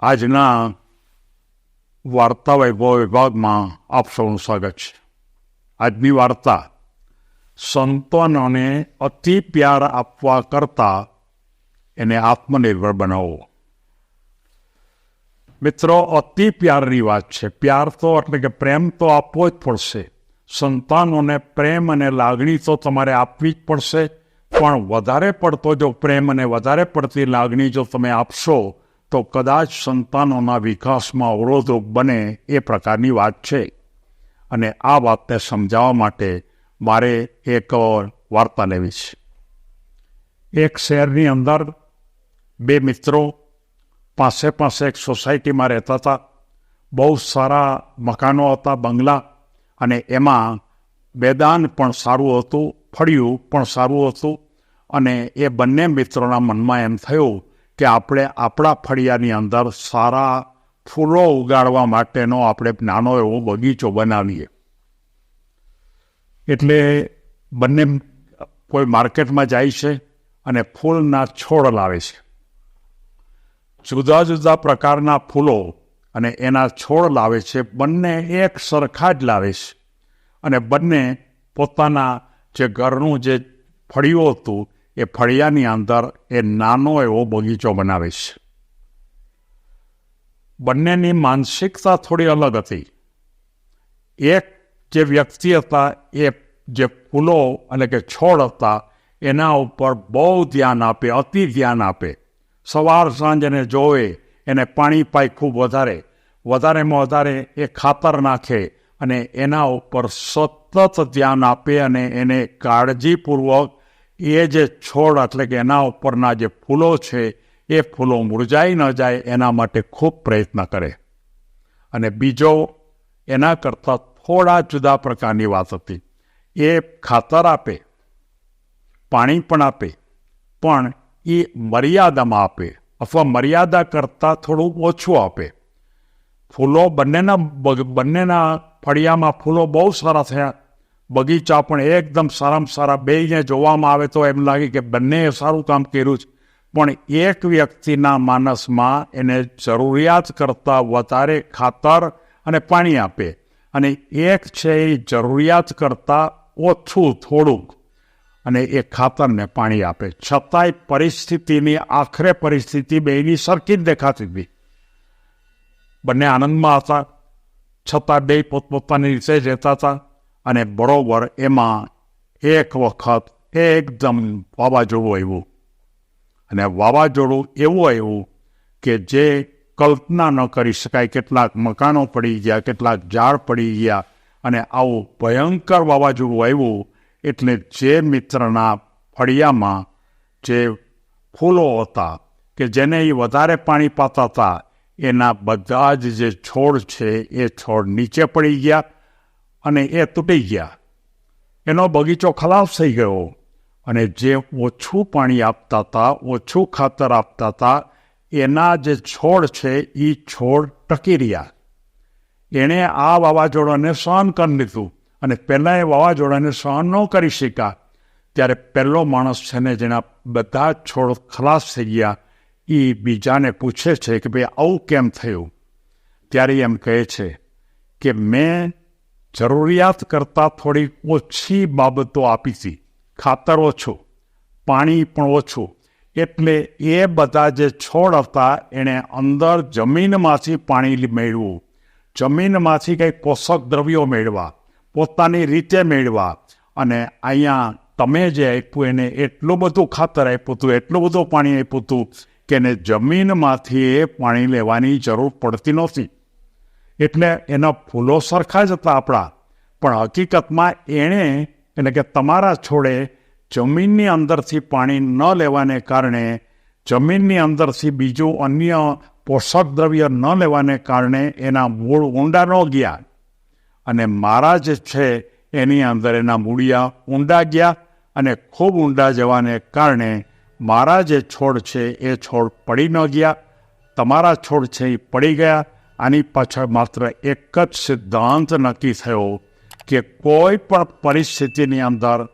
આજના વાર્તા વૈભવ વિભાગમાં આપ સૌનું સ્વાગત છે આજની વાર્તા સંતાનોને અતિ પ્યાર આપવા કરતા એને આત્મનિર્ભર બનાવો મિત્રો અતિ પ્યારની વાત છે પ્યાર તો એટલે કે પ્રેમ તો આપવો જ પડશે સંતાનોને પ્રેમ અને લાગણી તો તમારે આપવી જ પડશે પણ વધારે પડતો જો પ્રેમ અને વધારે પડતી લાગણી જો તમે આપશો તો કદાચ સંતાનોના વિકાસમાં અવરોધો બને એ પ્રકારની વાત છે. અને આ વાતને સમજાવવા માટે મારે એક વાર્તા લેવી છે. એક શહેરની અંદર બે મિત્રો પાસે પાસે એક સોસાયટીમાં રહેતા હતા. બહુ સારા મકાનો હતા, બંગલા, અને એમાં બેદાન પણ સારું હતું, ફળિયું પણ સારું હતું, અને એ બંને મિત્રોના મનમાં એમ થયું કે આપણે આપણા ફળિયાની અંદર સારા ફૂલો ઉગાડવા માટેનો આપણે નાનો એવો બગીચો બનાવીએ. એટલે બંને કોઈ માર્કેટમાં જાય છે અને ફૂલના છોડ લાવે છે. જુદા જુદા પ્રકારના ફૂલો અને એના છોડ લાવે છે, બંને એક સરખા જ લાવે છે અને બંને પોતાના જે ઘરનું જે ફળિયું હતું એ ફળિયાની અંદર એ નાનો એવો બગીચો બનાવે છે બંનેની માનસિકતા થોડી અલગ હતી. એક જે વ્યક્તિ હતા, એ જે ફૂલો એટલે કે છોડ હતા, એના ઉપર બહુ ધ્યાન આપે, અતિ ધ્યાન આપે. સવાર સાંજ એને જોવે, એને પાણી પાય ખૂબ વધારે. વધારેમાં વધારે એ ખાતર નાખે અને એના ઉપર સતત ધ્યાન આપે અને એને કાળજીપૂર્વક એ જે છોડ એટલે કે એના ઉપરના જે ફૂલો છે, એ ફૂલો મુરઝાઈ ન જાય એના માટે ખૂબ પ્રયત્ન કરે. અને બીજો, એના કરતાં થોડા જુદા પ્રકારની વાત હતી. એ ખાતર આપે, પાણી પણ આપે, પણ એ મર્યાદામાં આપે, અથવા મર્યાદા કરતાં થોડું ઓછું આપે. ફૂલો બંનેના બંનેના ફળિયામાં ફૂલો બહુ સારા થયા બગીચા પણ એકદમ સારામાં સારા બેને જોવામાં આવે તો એમ લાગે કે બંને સારું કામ કર્યું છે. પણ એક વ્યક્તિના માનસમાં એને જરૂરિયાત કરતાં વધારે ખાતર અને પાણી આપે અને એક છે એ જરૂરિયાત કરતાં ઓછું થોડુંક અને એ ખાતરને પાણી આપે. છતાંય પરિસ્થિતિની આખરે પરિસ્થિતિ બેની સરખી જ દેખાતી હતી. બંને આનંદમાં હતા. છતાં બે પોતપોતાની રીતે રહેતા હતા. અને બરોબર એમાં એક વખત એકદમ વાવાઝોડું આવ્યું. અને વાવાઝોડું એવું આવ્યું કે જે કલ્પના ન કરી શકાય કેટલાક મકાનો પડી ગયા, કેટલાક ઝાડ પડી ગયા અને આવું ભયંકર વાવાઝોડું આવ્યું એટલે જે મિત્રના ફળિયામાં જે ફૂલો હતા કે જેને એ વધારે પાણી પાતા હતા, એના બધા જ જે છોડ છે એ છોડ નીચે પડી ગયા અને એ તૂટી ગયા. એનો બગીચો ખલાસ થઈ ગયો અને જે ઓછું પાણી આપતા હતા, ઓછું ખાતર આપતા હતા, એના જે છોડ છે એ છોડ ટકી રહ્યા. એણે આ વાવાઝોડાને સહન કરી લીધું અને પહેલાં એ વાવાઝોડાને સહન ન કરી શક્યા ત્યારે પહેલો માણસ છે ને જેના બધા છોડ ખલાસ થઈ ગયા એ બીજાને પૂછે છે કે ભાઈ, આવું કેમ થયું? ત્યારે એમ કહે છે કે મેં જરૂરિયાત કરતાં થોડી ઓછી બાબતો આપી હતી ખાતર ઓછું, પાણી પણ ઓછું, એટલે એ બધા જે છોડ હતા એણે અંદર જમીનમાંથી પાણી મેળવું જમીનમાંથી કંઈક પોષક દ્રવ્યો મેળવા, પોતાની રીતે મેળવા અને અહીંયા તમે જે આપ્યું એને એટલું બધું ખાતર આપ્યું હતું, એટલું બધું પાણી આપ્યું હતું કે એને જમીનમાંથી એ પાણી લેવાની જરૂર પડતી નહોતી. એટલે એના ફૂલો સરખા જ હતા આપણા. પણ હકીકતમાં એણે, એટલે કે તમારા છોડે, જમીનની અંદરથી પાણી ન લેવાને કારણે, જમીનની અંદરથી બીજું અન્ય પોષક દ્રવ્ય ન લેવાને કારણે એના મૂળ ઊંડા ન ગયા. અને મારા જે છે, એની અંદર એના મૂળિયા ઊંડા ગયા અને ખૂબ ઊંડા જવાને કારણે મારા જે છોડ છે, એ છોડ પડી ન ગયા. તમારા છોડ છે, એ પડી ગયા. આની પાછળ માત્ર એક જ સિદ્ધાંત નક્કી થયો કે કોઈ પણ પરિસ્થિતિની અંદર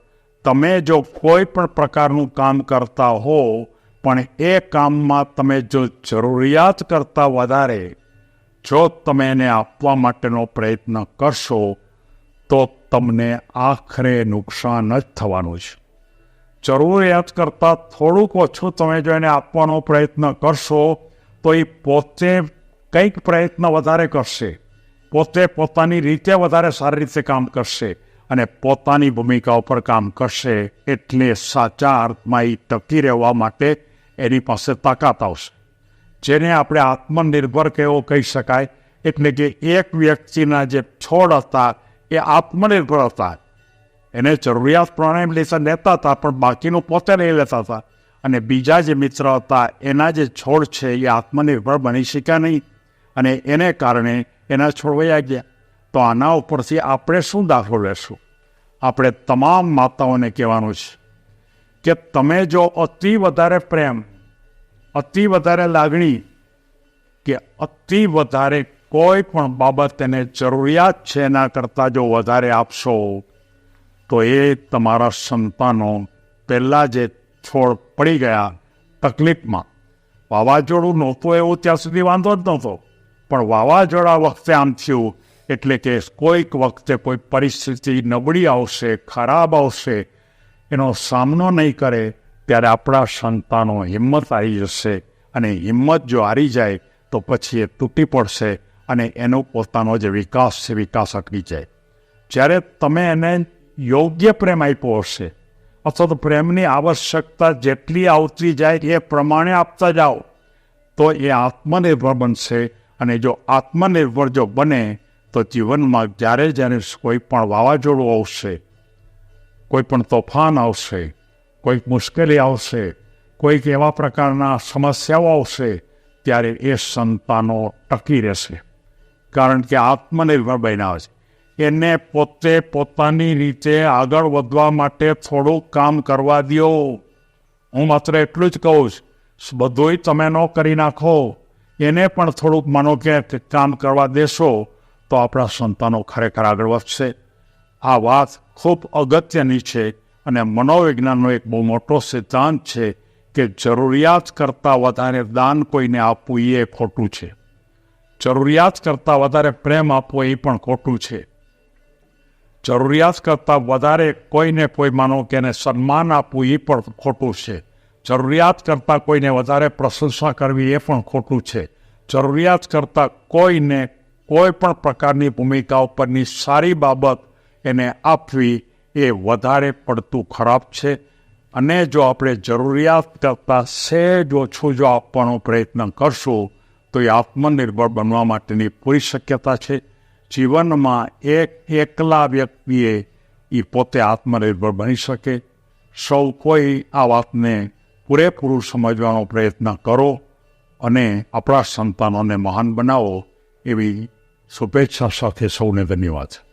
તમે જો કોઈ પણ પ્રકારનું કામ કરતા હો, પણ એ કામમાં તમે જો જરૂરિયાત કરતાં વધારે, જો તમે એને આપવા માટેનો પ્રયત્ન કરશો, તો તમને આખરે નુકસાન જ થવાનું છે. જરૂરિયાત કરતાં થોડુંક ઓછું તમે જો એને આપવાનો પ્રયત્ન કરશો, તો એ પોતે કંઈક પ્રયત્ન વધારે કરશે. પોતે પોતાની રીતે વધારે સારી રીતે કામ કરશે અને પોતાની ભૂમિકા ઉપર કામ કરશે એટલે સાચા અર્થમાં એ ટકી રહેવા માટે એની પાસે તાકાત આવશે. જેને આપણે આત્મનિર્ભર કેવો કહી શકાય? એટલે કે એક વ્યક્તિના જે છોડ હતા, એ આત્મનિર્ભર હતા. એને જરૂરિયાત પ્રમાણે લેતા લેતા હતા, પણ બાકીનું પોતે લઈ લેતા હતા. અને બીજા જે મિત્ર હતા, એના જે છોડ છે, એ આત્મનિર્ભર બની શક્યા નહીં. અને એને કારણે એના છોડ વયા ગયા તો આના ઉપરથી આપણે શું દાખલો લેશું? આપણે તમામ માતાઓને કહેવાનું છે કે તમે જો અતિ વધારે પ્રેમ, અતિ વધારે લાગણી કે અતિ વધારે કોઈ પણ બાબત એને જરૂરિયાત છે એના કરતાં જો વધારે આપશો, તો એ તમારા સંતાનો પહેલાં જે છોડ પડી ગયા તકલીફમાં. વાવાઝોડું નહોતું એવું ત્યાં સુધી વાંધો જ નહોતો. પણ વાવાઝોડા વખતે આમ થયું, એટલે કે કોઈક વખતે કોઈ પરિસ્થિતિ નબળી આવશે, ખરાબ આવશે, એનો સામનો નહીં કરે, ત્યારે આપણા સંતાનો હિંમત આવી જશે અને હિંમત જો હારી જાય, તો પછી એ તૂટી પડશે અને એનો પોતાનો જે વિકાસ છે, વિકાસ અટકી જાય. જ્યારે તમે એને યોગ્ય પ્રેમ આપ્યો હશે, અથવા તો પ્રેમની આવશ્યકતા જેટલી આવતી જાય, એ પ્રમાણે આપતા જાઓ, તો એ આત્મનિર્ભર બનશે અને જો આત્મનિર્ભર જો બને, તો જીવનમાં જ્યારે જ્યારે કોઈ પણ વાવાઝોડું આવશે, કોઈ પણ તોફાન આવશે કોઈક મુશ્કેલી આવશે, કોઈક એવા પ્રકારના સમસ્યાઓ આવશે, ત્યારે એ સંતાનો ટકી રહેશે. કારણ કે આત્મનિર્ભર બન્યા છે. એને પોતે પોતાની રીતે આગળ વધવા માટે થોડુંક કામ કરવા દો. હું માત્ર એટલું જ કહું છું. બધુંય તમે ન કરી નાખો. એને પણ થોડુંક માનો કે કામ કરવા દેશો, તો આપણા સંતાનો ખરેખર આગળ વધશે. આ વાત ખૂબ અગત્યની છે અને મનોવિજ્ઞાનનો એક બહુ મોટો સિદ્ધાંત છે કે જરૂરિયાત કરતાં વધારે દાન કોઈને આપવું એ ખોટું છે. જરૂરિયાત કરતાં વધારે પ્રેમ આપવો એ પણ ખોટું છે. જરૂરિયાત કરતાં વધારે કોઈને કોઈ માનો કે એને સન્માન આપવું એ પણ ખોટું છે. જરૂરિયાત કરતાં કોઈને વધારે પ્રશંસા કરવી એ પણ ખોટું છે. જરૂરિયાત કરતાં કોઈને કોઈ પણ પ્રકારની ભૂમિકા ઉપરની સારી બાબત એને આપવી એ વધારે પડતું ખરાબ છે. અને જો આપણે જરૂરિયાત કરતાં સહેજ ઓછું જો આપવાનો પ્રયત્ન કરશું, તો એ આત્મનિર્ભર બનવા માટેની પૂરી શક્યતા છે. જીવનમાં એક એકલા વ્યક્તિએ એ પોતે આત્મનિર્ભર બની શકે. સૌ કોઈ આ વાતને પૂરેપૂરું સમજવાનો પ્રયત્ન કરો અને આપણા સંતાનોને મહાન બનાવો એવી શુભેચ્છા સાથે સૌને ધન્યવાદ.